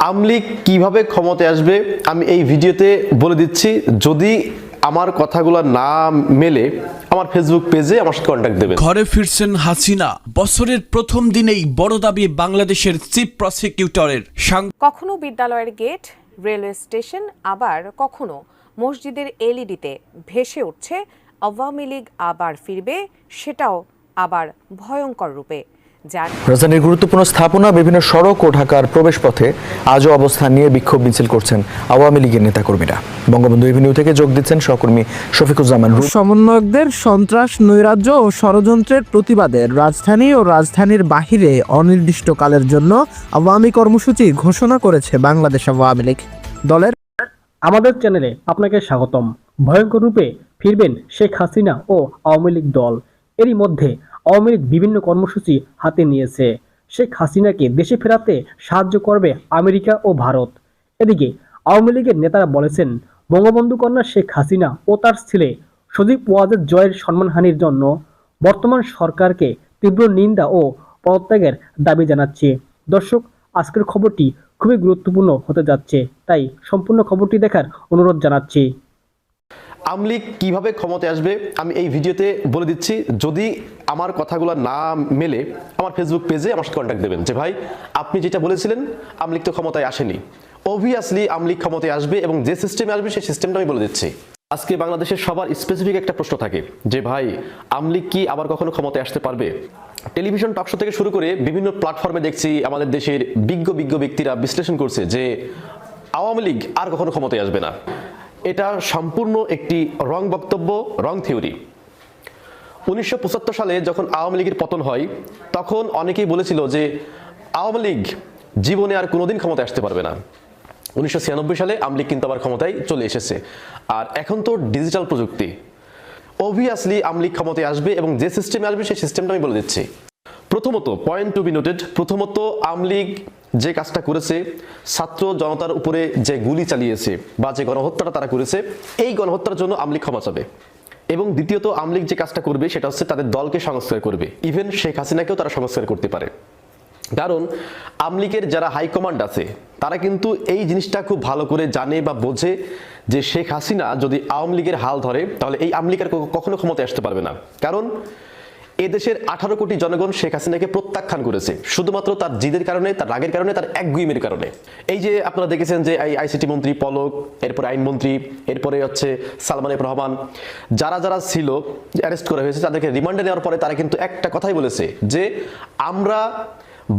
আমলিগ কীভাবে ক্ষমতায় আসবে আমি এই ভিডিওতে বলে দিচ্ছি যদি আমার কথাগুলো না মেলে আমার ফেসবুক পেজে আমার সাথে কন্ট্যাক্ট দেবেন। ঘরে ফিরছেন হাসিনা। বছরের প্রথম দিনেই বড় দাবি বাংলাদেশের চিফ প্রসিকিউটরের সাং- কখনো বিদ্যালয়ের গেট রেলওয়ে স্টেশন আবার কখনো মসজিদের এলইডিতে ভেসে উঠছে আওয়ামী লীগ আবার ফিরবে সেটাও আবার ভয়ঙ্কর রূপে। যার রাজধানীর গুরুত্বপূর্ণ স্থাপনা বিভিন্ন সড়ক ও ঢাকার প্রবেশপথে আজও অবস্থান নিয়ে বিক্ষোভ মিছিল করছেন আওয়ামী লীগের নেতাকর্মীরা। বঙ্গবন্ধু এভিনিউ থেকে যোগ দিচ্ছেন সহকর্মী শফিকুজ্জামান সমন্বয়কদের সন্ত্রাস নৈরাজ্য ও ষড়যন্ত্রের প্রতিবাদে রাজধানী ও রাজধানীর বাহিরে অনির্দিষ্টকালের জন্য আওয়ামী কর্মসূচি ঘোষণা করেছে বাংলাদেশ আওয়ামী লীগ। দলের আমাদের চ্যানেলে আপনাকে স্বাগতম। ভয়ঙ্কর রূপে ফিরবেন শেখ হাসিনা ও আওয়ামী লীগ দল। এরই মধ্যে আওয়ামী লীগ বিভিন্ন কর্মসূচি হাতে নিয়েছে। শেখ হাসিনাকে দেশে ফেরাতে সাহায্য করবে আমেরিকা ও ভারত। এদিকে আওয়ামী লীগের নেতারা বলেছেন, বঙ্গবন্ধু কন্যা শেখ হাসিনা ও তার ছেলে সজীব ওয়াজেদ জয়ের সম্মানহানির জন্য বর্তমান সরকারকে তীব্র নিন্দা ও পদত্যাগের দাবি জানাচ্ছে। দর্শক, আজকের খবরটি খুবই গুরুত্বপূর্ণ হতে যাচ্ছে, তাই সম্পূর্ণ খবরটি দেখার অনুরোধ জানাচ্ছি। আমলিগ কীভাবে ক্ষমতায় আসবে, আমি এই ভিডিওতে বলে দিচ্ছি, যদি আমার কথাগুলো না মেলে, আমার ফেসবুক পেজে আমার সাথে কন্ট্যাক্ট দেবেন যে, ভাই, আপনি যেটা বলেছিলেন আমলিগ তো ক্ষমতায় আসেনি। অবভিয়াসলি আমলিগ ক্ষমতায় আসবে এবং যে সিস্টেমে আসবে, সেই সিস্টেমটা আমি বলে দিচ্ছি। আজকে বাংলাদেশের সবার স্পেসিফিক একটা প্রশ্ন থাকে যে, ভাই আমলিগ কি আবার কখনো ক্ষমতায় আসতে পারবে? টেলিভিশন টকশো থেকে শুরু করে বিভিন্ন প্ল্যাটফর্মে দেখছি আমাদের দেশের বিজ্ঞ বিজ্ঞ ব্যক্তিরা বিশ্লেষণ করছে যে, আওয়ামী লীগ আর কখনো ক্ষমতায় আসবে না। এটা সম্পূর্ণ একটি রং বক্তব্য, রং থিওরি। উনিশশো পঁচাত্তর সালে যখন আওয়ামী লীগের পতন হয়, তখন অনেকেই বলেছিল যে আওয়ামী লীগ জীবনে আর কোনোদিন ক্ষমতায় আসতে পারবে না। উনিশশো ছিয়ানব্বই সালে আওয়ামী লীগ কিন্তু আবার ক্ষমতায় চলে এসেছে। আর এখন তো ডিজিটাল প্রযুক্তি। অবভিয়াসলি আওয়ামী লীগ ক্ষমতায় আসবে এবং যে সিস্টেমে আসবে, সেই সিস্টেমটা আমি বলে দিচ্ছি। প্রথমত পয়েন্ট টু বি নোটেড প্রথমত আওয়ামী লীগ যে কাজটা করেছে, ছাত্র জনতার উপরে যে গুলি চালিয়েছে বা যে গণহত্যাটা তারা করেছে, এই গণহত্যার জন্য আওয়ামী লীগ ক্ষমা চাবে। এবং দ্বিতীয়ত আওয়ামী লীগ যে কাজটা করবে, সেটা হচ্ছে তাদের দলকে সংস্কার করবে। ইভেন শেখ হাসিনাকেও তারা সংস্কার করতে পারে। কারণ, আমলিগের যারা হাইকমান্ড আছে, তারা কিন্তু এই জিনিসটা খুব ভালো করে জানে বা বোঝে যে শেখ হাসিনা যদি আওয়ামী লীগের হাল ধরে, তাহলে এই আর কখনো ক্ষমতায় আসতে পারবে না। কারণ এদেশের আঠারো কোটি জনগণ শেখ হাসিনাকে প্রত্যাখ্যান করেছে। শুধুমাত্র তার জিদের কারণে, তার রাগের কারণে, তার একগুইমের কারণে। এই যে আপনারা দেখেছেন যে এই আইসিটি মন্ত্রী পলক, এরপরে আইনমন্ত্রী এরপরে হচ্ছে সালমান এফ রহমান, যারা যারা ছিল অ্যারেস্ট করা হয়েছে, তাদেরকে রিমান্ডে নেওয়ার পরে তারা কিন্তু একটা কথাই বলেছে যে, আমরা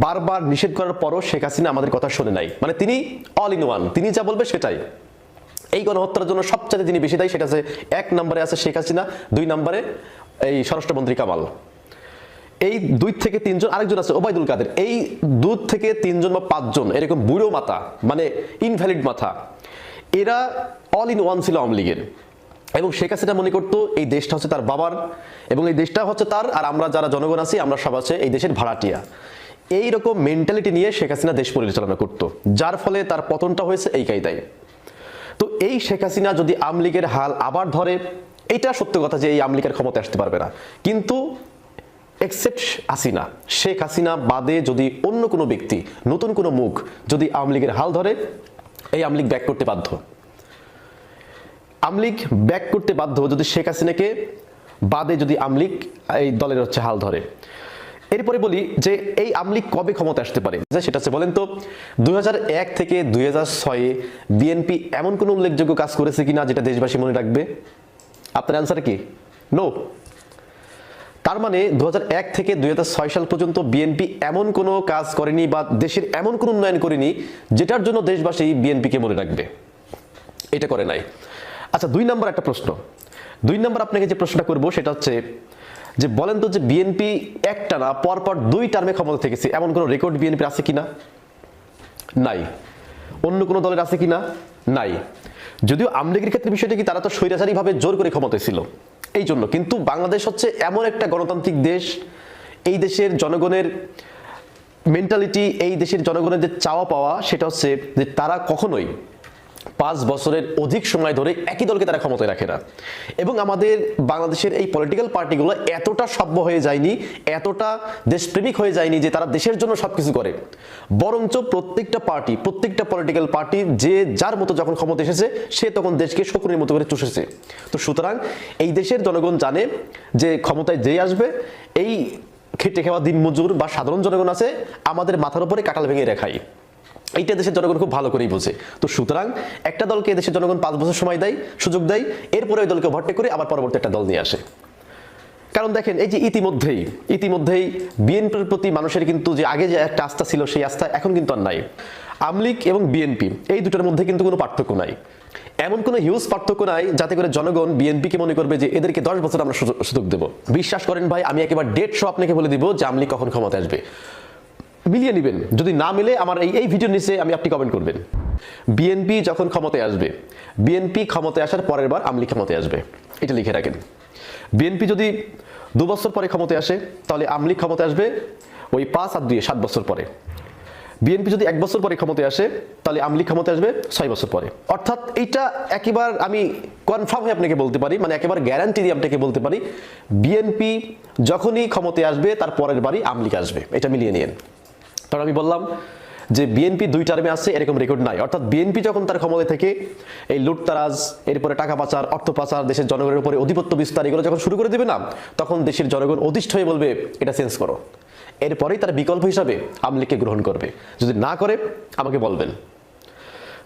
বারবার নিষেধ করার পরও শেখ হাসিনা আমাদের কথা শোনে নাই। মানে তিনি অল ইন ওয়ান তিনি যা বলবে সেটাই। এই গণহত্যার জন্য সবচেয়ে যিনি বেশি দায়ী, সেটা আছে এক নম্বরে আছে শেখ হাসিনা, দুই নম্বরে এই স্বরাষ্ট্রমন্ত্রী কামাল। এই দুই থেকে তিনজন, আরেকজন আছে ওবায়দুল কাদের। এই দুই থেকে তিনজন বা পাঁচজন, এরকম বুড়ো মাথা মানে ইনভ্যালিড মাথা, এরা অল ইন ওয়ান ছিল আওয়ামী লীগের। এবং শেখ হাসিনা মনে করতো, এই দেশটা হচ্ছে তার বাবার, এবং এই দেশটা হচ্ছে তার, আর আমরা যারা জনগণ আছি, আমরা সব আছে এই দেশের ভাড়াটিয়া। এই রকম মেন্টালিটি নিয়ে শেখ হাসিনা দেশ পরিচালনা করতো, যার ফলে তার পতনটা হয়েছে এই কায়দায়। তো এই শেখ হাসিনা যদি আওয়ামী লীগের হাল আবার ধরে এটা সত্য কথা যে এই আওয়ামী লীগের ক্ষমতা আসতে পারবে না। কিন্তু এক্সেপ্ট হাসিনা, শেখ হাসিনা বাদে যদি অন্য কোনো ব্যক্তি, নতুন কোনো মুখ যদি আওয়ামী লীগের হাল ধরে, এই আওয়ামী লীগ ব্যাক করতে বাধ্য। আওয়ামী লীগ ব্যাক করতে বাধ্য যদি শেখ হাসিনাকে, বাদে যদি আওয়ামী লীগ এই দলের হচ্ছে হাল ধরে। এরপরে বলি যে এই আওয়ামী লীগ কবে ক্ষমতা আসতে পারে? সেটা হচ্ছে বলেন তো, দুই হাজার এক থেকে দুই হাজার বিএনপি এমন কোনো উল্লেখযোগ্য কাজ করেছে কিনা যেটা দেশবাসী মনে রাখবে? আপনার অ্যান্সার কি? নো তার মানে দু হাজার এক থেকে দুই সাল পর্যন্ত বিএনপি এমন কোনো কাজ করেনি বা দেশের এমন কোনো উন্নয়ন করেনি যেটার জন্য দেশবাসী বিএনপিকে মনে রাখবে। এটা করে নাই। আচ্ছা দুই নম্বর একটা প্রশ্ন। দুই নম্বর আপনাকে যে প্রশ্নটা করব সেটা হচ্ছে যে বলেন তো যে বিএনপি একটা না, পরপর দুই টার্মে ক্ষমতা থেকেছে, এমন কোনো রেকর্ড বিএনপি আছে কিনা? নাই। অন্য কোনো দলের আছে কিনা? নাই। যদিও আমলিগের ক্ষেত্রে বিষয়টা কি, তারা তো স্বৈরাচারীভাবে জোর করে ক্ষমতায় ছিল। এই জন্য। কিন্তু বাংলাদেশ হচ্ছে এমন একটা গণতান্ত্রিক দেশ, এই দেশের জনগণের মেন্টালিটি এই দেশের জনগণের যে চাওয়া পাওয়া, সেটা হচ্ছে যে তারা কখনোই পাঁচ বছরের অধিক সময় ধরে একই দলকে তারা ক্ষমতায় রাখে না। এবং আমাদের বাংলাদেশের এই পলিটিক্যাল পার্টিগুলো এতটা সভ্য হয়ে যায়নি, এতটা দেশপ্রেমিক হয়ে যায়নি যে তারা দেশের জন্য সবকিছু করে। বরঞ্চ প্রত্যেকটা পার্টি প্রত্যেকটা পলিটিক্যাল পার্টি যে যার মতো যখন ক্ষমতা এসেছে, সে তখন দেশকে শকুনের মতো করে চুষেছে। তো সুতরাং এই দেশের জনগণ জানে যে ক্ষমতায় যেই আসবে, এই খেটে খাওয়া দিনমজুর বা সাধারণ জনগণ আছে, আমাদের মাথার উপরে কাটাল ভেঙে রেখায়। এইটা দেশের জনগণ খুব ভালো করেই বোঝে তো সুতরাং একটা দলকে দেশের জনগণ পাঁচ বছর সময় দেয়, সুযোগ দেয়, এরপরে ওই দলকে ভট্টে করে আবার পরবর্তী একটা দল নিয়ে আসে। কারণ দেখেন, এই যে ইতিমধ্যেই ইতিমধ্যেই বিএনপির প্রতি মানুষের কিন্তু যে আগে যে একটা আস্থা ছিল, সেই আস্থা এখন কিন্তু আর নাই। আমলিক এবং বিএনপি, এই দুটোর মধ্যে কিন্তু কোনো পার্থক্য নাই। এমন কোনো হিউজ পার্থক্য নাই যাতে করে জনগণ বিএনপিকে মনে করবে যে এদেরকে দশ বছর আমরা সুযোগ- সুযোগ দেবো। বিশ্বাস করেন ভাই, আমি একেবারে ডেট শো আপনাকে বলে দিব যে আমলিক কখন ক্ষমতা আসবে। মিলিয়ে নেবেন। যদি না মিলে আমার এই এই ভিডিওর নিচে আমি আপনি কমেন্ট করবেন। বিএনপি যখন ক্ষমতায় আসবে বিএনপি ক্ষমতায় আসার পরের বার আমলি ক্ষমতায় আসবে। এটা লিখে রাখেন। বিএনপি যদি দু বছর পরে ক্ষমতায় আসে, তাহলে আমলি ক্ষমতায় আসবে ওই পাঁচ আর দুই, সাত বছর পরে। বিএনপি যদি এক বছর পরে ক্ষমতায় আসে, তাহলে আমলি ক্ষমতায় আসবে ছয় বছর পরে। অর্থাৎ এইটা একেবার আমি কনফার্ম হয়ে আপনাকে বলতে পারি মানে একেবারে গ্যারান্টি দিয়ে আপনাকে বলতে পারি বিএনপি যখনই ক্ষমতায় আসবে, তার পরের বারই আমলিক আসবে। এটা মিলিয়ে নিন কারণ আমি বললাম যে বিএনপি দুই টার্মে আছে, এরকম রেকর্ড নাই। অর্থাৎ বিএনপি যখন তার ক্ষমতায় থেকে, এই লুটতারাজ এরপরে টাকা পাচার, অর্থ পাচার, দেশের জনগণের উপরে অধিপত্য বিস্তার, এগুলো যখন শুরু করে দেবে না, তখন দেশের জনগণ অধিষ্ঠ হয়ে বলবে, এটা চেঞ্জ করো। এরপরেই তার বিকল্প হিসাবে আমলিকে গ্রহণ করবে। যদি না করে, আমাকে বলবেন।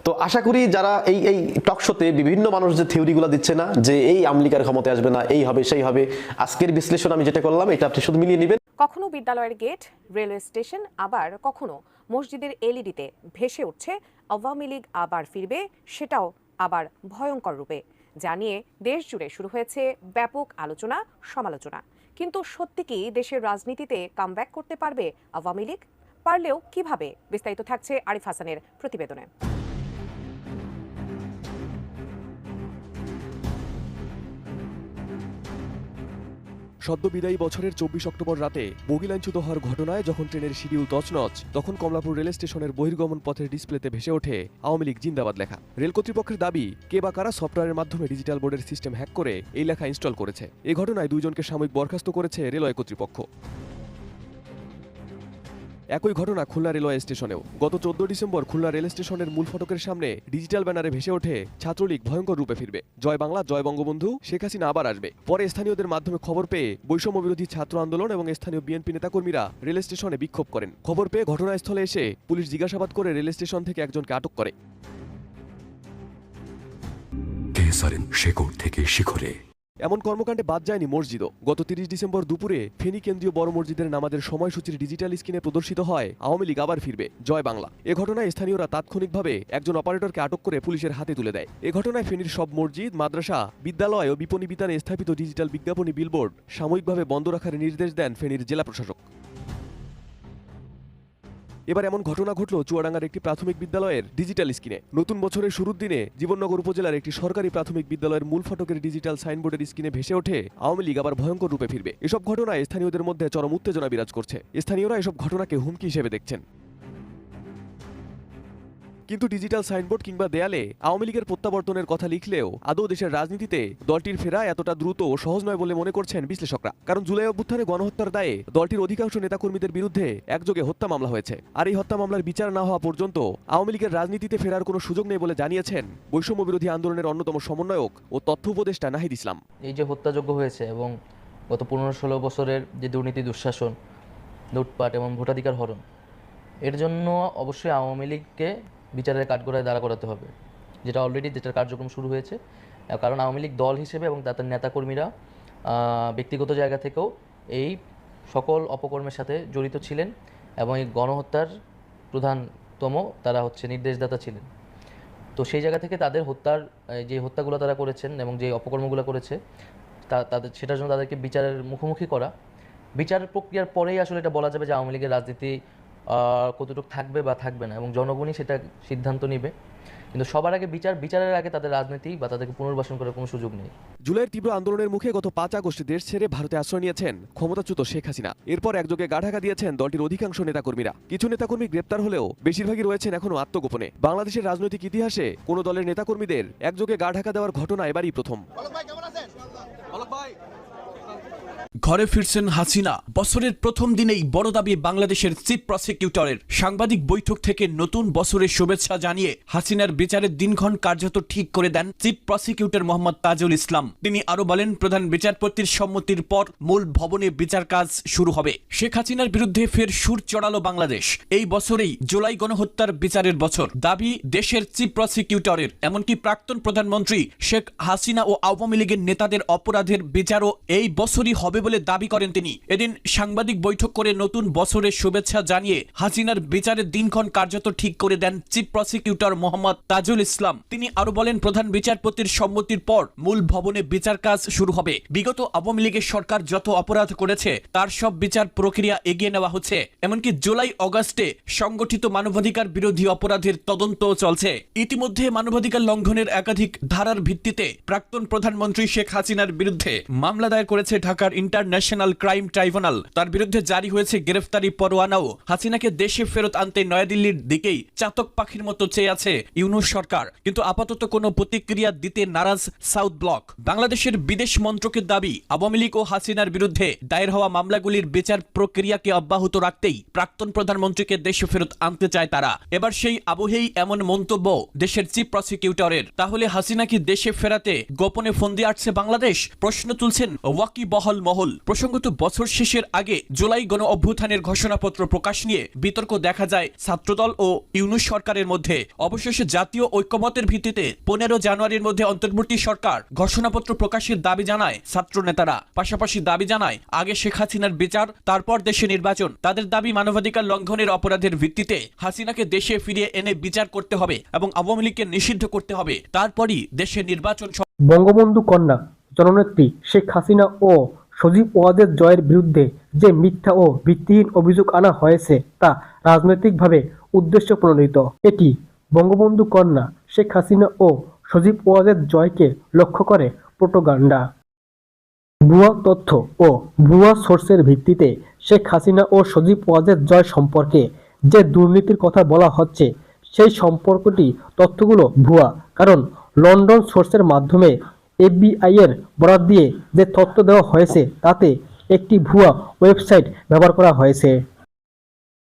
তো আশা করি যারা এই এই টক শোতে বিভিন্ন মানুষ যে থিওরিগুলো দিচ্ছে না, যে এই আমলিকার ক্ষমতায় আসবে না, এই হবে, সেই হবে, আজকের বিশ্লেষণ আমি যেটা করলাম, এটা আপনি শুধু মিলিয়ে নেবেন। কখনো বিদ্যালয়ের গেট, রেলওয়ে স্টেশন, আবার কখনো মসজিদের এলইডিতে ভেসে উঠছে আওয়ামী লীগ আবার ফিরবে, সেটাও আবার ভয়ঙ্কর রূপে। জানিয়ে দেশ জুড়ে শুরু হয়েছে ব্যাপক আলোচনা, সমালোচনা। কিন্তু সত্যি কি দেশের রাজনীতিতে কামব্যাক করতে পারবে আওয়ামী লীগ? পারলেও কীভাবে? বিস্তারিত থাকছে আরিফ হাসানের প্রতিবেদনে। সদ্য বিদায়ী বছরের চব্বিশ অক্টোবর রাতে বগিলাঞ্চ্যুত হওয়ার ঘটনায় যখন ট্রেনের শিডিউল তছনছ, তখন কমলাপুর রেল স্টেশনের বহির্গমন পথের ডিসপ্লেতে ভেসে ওঠে আওয়ামী লীগ জিন্দাবাদ লেখা। রেল কর্তৃপক্ষের দাবি, কে বা কারা সফটওয়্যারের মাধ্যমে ডিজিটাল বোর্ডের সিস্টেম হ্যাক করে এই লেখা ইনস্টল করেছে। এ ঘটনায় দুইজনকে সাময়িক বরখাস্ত করেছে রেলওয়ে কর্তৃপক্ষ। একই ঘটনা খুলনা রেলওয়ে স্টেশনেও। গত চোদ্দ ডিসেম্বর খুলনা রেল স্টেশনের মূল ফটকের সামনে ডিজিটাল ব্যানারে ভেসে ওঠে ছাত্রলীগ ভয়ঙ্কর রূপে ফিরবে। জয় বাংলা, জয় বঙ্গবন্ধু, শেখ হাসিনা আবার আসবে। পরে স্থানীয়দের মাধ্যমে খবর পেয়ে বৈষম্য বিরোধী ছাত্র আন্দোলন এবং স্থানীয় বিএনপি নেতাকর্মীরা রেল স্টেশনে বিক্ষোভ করেন। খবর পেয়ে ঘটনাস্থলে এসে পুলিশ জিজ্ঞাসাবাদ করে রেল স্টেশন থেকে একজনকে আটক করে। কেসারেন শেকড় থেকে শিখরে? এমন কর্মকাণ্ডে বাদ যায়নি মসজিদও। গত তিরিশ ডিসেম্বর দুপুরে ফেনী কেন্দ্রীয় বড় মসজিদের নামাজের সময়সূচির ডিজিটাল স্ক্রিনে প্রদর্শিত হয়, আওয়ামী লীগ আবার ফিরবে। জয় বাংলা। এ ঘটনায় স্থানীয়রা তাৎক্ষণিকভাবে একজন অপারেটরকে আটক করে পুলিশের হাতে তুলে দেয়। এ ঘটনায় ফেনীর সব মসজিদ, মাদ্রাসা, বিদ্যালয় ও বিপণী বিতানে স্থাপিত ডিজিটাল বিজ্ঞাপনী বিলবোর্ড সাময়িকভাবে বন্ধ রাখার নির্দেশ দেন ফেনীর জেলা প্রশাসক। এবার এমন ঘটনা ঘটল চুয়াডাঙ্গার একটি প্রাথমিক বিদ্যালয়ের ডিজিটাল স্ক্রিনে। নতুন বছরের শুরুর দিনে জীবননগর উপজেলার একটি সরকারি প্রাথমিক বিদ্যালয়ের মূল ফটকের ডিজিটাল সাইনবোর্ডের স্ক্রিনে ভেসে ওঠে আওয়ামী লীগ, আবার ভয়ঙ্কর রূপে ফিরবে। এসব ঘটনায় স্থানীয়দের মধ্যে চরম উত্তেজনা বিরাজ করছে। স্থানীয়রা এসব ঘটনাকে হুমকি হিসেবে দেখছেন। কিন্তু ডিজিটাল সাইনবোর্ড কিংবা দেয়ালে আওয়ামী লীগের প্রত্যাবর্তনের কথা লিখলেও আদৌ দেশের রাজনীতিতে দলটির ফেরা এতটা দ্রুত ও সহজ নয় বলে মনে করছেন বিশ্লেষকরা। কারণ জুলাই অভ্যুত্থানে গণহত্যার দায়ে দলটির অধিকাংশ নেতাকর্মীদের বিরুদ্ধে একযোগে হত্যা মামলা হয়েছে। আর এই হত্যা মামলার বিচার না হওয়া পর্যন্ত আওয়ামী লীগের রাজনীতিতে ফেরার কোনো সুযোগ নেই বলে জানিয়েছেন বৈষম্য বিরোধী আন্দোলনের অন্যতম সমন্বয়ক ও তথ্য উপদেষ্টা নাহিদ ইসলাম। এই যে হত্যাযোগ্য হয়েছে এবং গত পনেরো ষোলো বছরের যে দুর্নীতি, দুঃশাসন, লুটপাট এবং ভোটাধিকার হরণ, এর জন্য অবশ্যই আওয়ামী লীগকে বিচারের কাঠগড়ায় দাঁড়া করাতে হবে, যেটা অলরেডি যেটার কার্যক্রম শুরু হয়েছে। কারণ আওয়ামী লীগ দল হিসেবে এবং তাদের নেতাকর্মীরা ব্যক্তিগত জায়গা থেকেও এই সকল অপকর্মের সাথে জড়িত ছিলেন এবং এই গণহত্যার প্রধানতম তারা হচ্ছে নির্দেশদাতা ছিলেন। তো সেই জায়গা থেকে তাদের হত্যার যে হত্যাগুলো তারা করেছেন এবং যে অপকর্মগুলো করেছে, তা- তাদের, সেটার জন্য তাদেরকে বিচারের মুখোমুখি করা। বিচার প্রক্রিয়ার পরেই আসলে এটা বলা যাবে যে আওয়ামী লীগের রাজনীতি কতটুকু থাকবে বা থাকবে না এবং জনগণই সেটা সিদ্ধান্ত নেবে। কিন্তু সবার আগে বিচার বিচারের আগে তাদের রাজনীতি বা তাদেরকে পুনর্বাসন করার কোনো সুযোগ নেই। জুলাইয়ের তীব্র আন্দোলনের মুখে গত পাঁচ আগস্ট দেশ ছেড়ে ভারতে আশ্রয় নিয়েছেন ক্ষমতাচ্যুত শেখ হাসিনা। এরপর একযোগে গাঢাকা দিয়েছেন দলটির অধিকাংশ নেতাকর্মীরা। কিছু নেতাকর্মী গ্রেপ্তার হলেও বেশিরভাগই রয়েছেন এখনও আত্মগোপনে। বাংলাদেশের রাজনৈতিক ইতিহাসে কোনো দলের নেতাকর্মীদের একযোগে গা ঢাকা দেওয়ার ঘটনা এবারই প্রথম। ঘরে ফিরছেন হাসিনা। বছরের প্রথম দিনেই বড় দাবি বাংলাদেশের চিফ প্রসিকিউটরের। সাংবাদিক বৈঠক থেকে নতুন বছরের শুভেচ্ছা জানিয়ে হাসিনার বিচারের দিনক্ষণ কার্যত ঠিক করে দেন চিফ প্রসিকিউটর মোহাম্মদ তাজুল ইসলাম। তিনি আরও বলেন, প্রধান বিচারপতির সম্মতির পর মূল ভবনে বিচার কাজ শুরু হবে। শেখ হাসিনার বিরুদ্ধে ফের সুর চড়ালো বাংলাদেশ। এই বছরেই জুলাই গণহত্যার বিচারের বছর। দাবি দেশের চিফ প্রসিকিউটরের। এমনকি প্রাক্তন প্রধানমন্ত্রী শেখ হাসিনা ও আওয়ামী লীগের নেতাদের অপরাধের বিচারও এই বছরই হবে বলে দাবি করেন তিনি। এদিন সাংবাদিক বৈঠক করে নতুন বছরের শুভেচ্ছা জানিয়ে হাসিনার বিচারের দিনক্ষণ কার্যত ঠিক করে দেন চিফ প্রসিকিউটর মোহাম্মদ তাজুল ইসলাম। তিনি আরও বলেন, প্রধান বিচারপতির সম্মতির পর মূল ভবনে বিচার কাজ শুরু হবে। বিগত আওয়ামী লীগের সরকার যত অপরাধ করেছে, তার সব বিচার প্রক্রিয়া এগিয়ে নেওয়া হচ্ছে। এমনকি জুলাই অগাস্টে সংগঠিত মানবাধিকার বিরোধী অপরাধের তদন্ত চলছে। ইতিমধ্যে মানবাধিকার লঙ্ঘনের একাধিক ধারার ভিত্তিতে প্রাক্তন প্রধানমন্ত্রী শেখ হাসিনার বিরুদ্ধে মামলা দায়ের করেছে ঢাকার ইন্টারন্যাশনাল ক্রাইম ট্রাইব্যুনাল। তার বিরুদ্ধে জারি হয়েছে গ্রেফতারি পরোয়ানাও। হাসিনাকে দেশে ফেরত আনতে নয়াদিল্লির দিকেই চাতক পাখির মতো চেয়ে আছে ইউনুস সরকার। কিন্তু আপাতত কোনো প্রতিক্রিয়া দিতে নারাজ সাউথ ব্লক। বাংলাদেশের বিদেশ মন্ত্রকের দাবি, আওয়ামী লীগ ও হাসিনার বিরুদ্ধে দায়ের হওয়া মামলাগুলির বিচার প্রক্রিয়াকে অব্যাহত রাখতেই প্রাক্তন প্রধানমন্ত্রীকে দেশে ফেরত আনতে চায় তারা। এবার সেই আবহেই এমন মন্তব্য দেশের চিফ প্রসিকিউটরের। তাহলে হাসিনা কি দেশে ফেরাতে গোপনে ফন্দি আটছে বাংলাদেশ? প্রশ্ন তুলছেন ওয়াকি বহল মহল প্রসঙ্গত, বছর শেষের আগে জুলাই গণ অভ্যুত্থানের ঘোষণাপত্র প্রকাশ নিয়ে বিতর্ক দেখা যায় ছাত্রদল ও ইউনুস সরকারের মধ্যে। অবশেষে জাতীয় ঐক্যমতের ভিত্তিতে পনেরো জানুয়ারির মধ্যে অন্তর্বর্তী সরকার ঘোষণাপত্র প্রকাশের দাবি জানায় ছাত্র নেতারা পাশাপাশি দাবি জানায়, আগে শেখ হাসিনার বিচার, তারপর দেশে নির্বাচন। তাদের দাবি মানবাধিকার লঙ্ঘনের অপরাধের ভিত্তিতে হাসিনাকে দেশে ফিরিয়ে এনে বিচার করতে হবে এবং আওয়ামী লীগকে নিষিদ্ধ করতে হবে। তারপরই দেশে নির্বাচন বঙ্গবন্ধু কন্যা, জননেত্রী শেখ হাসিনা ও সজীব ওয়াজেদ জয়ের বিরুদ্ধে যে মিথ্যা ও ভিত্তিহীন অভিযোগ আনা হয়েছে তা রাজনৈতিকভাবে উদ্দেশ্য প্রণোদিত এটি বঙ্গবন্ধু কন্যা শেখ হাসিনা ও সজীব ওয়াজেদ জয়কে লক্ষ্য করে প্রোটোগান্ডা। ভুয়া তথ্য ও ভুয়া সোর্সের ভিত্তিতে শেখ হাসিনা ও সজীব ওয়াজেদ জয় সম্পর্কে যে দুর্নীতির কথা বলা হচ্ছে, সেই সম্পর্কটি তথ্যগুলো ভুয়া। কারণ লন্ডন সোর্সের মাধ্যমে এফবিআই এর বরাদ দিয়ে যে তথ্য দেওয়া হয়েছে তাতে একটি ভুয়া ওয়েবসাইট ব্যবহার করা হয়েছে।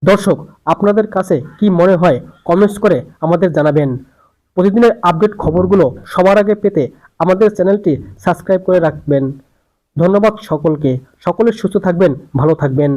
দর্শক, আপনাদের কাছে কি মনে হয় কমেন্টস করে আমাদের জানাবেন। প্রতিদিনের আপডেট খবরগুলো সবার আগে পেতে আমাদের চ্যানেলটি সাবস্ক্রাইব করে রাখবেন। ধন্যবাদ সকলকে। সকলে সুস্থ থাকবেন, ভালো থাকবেন।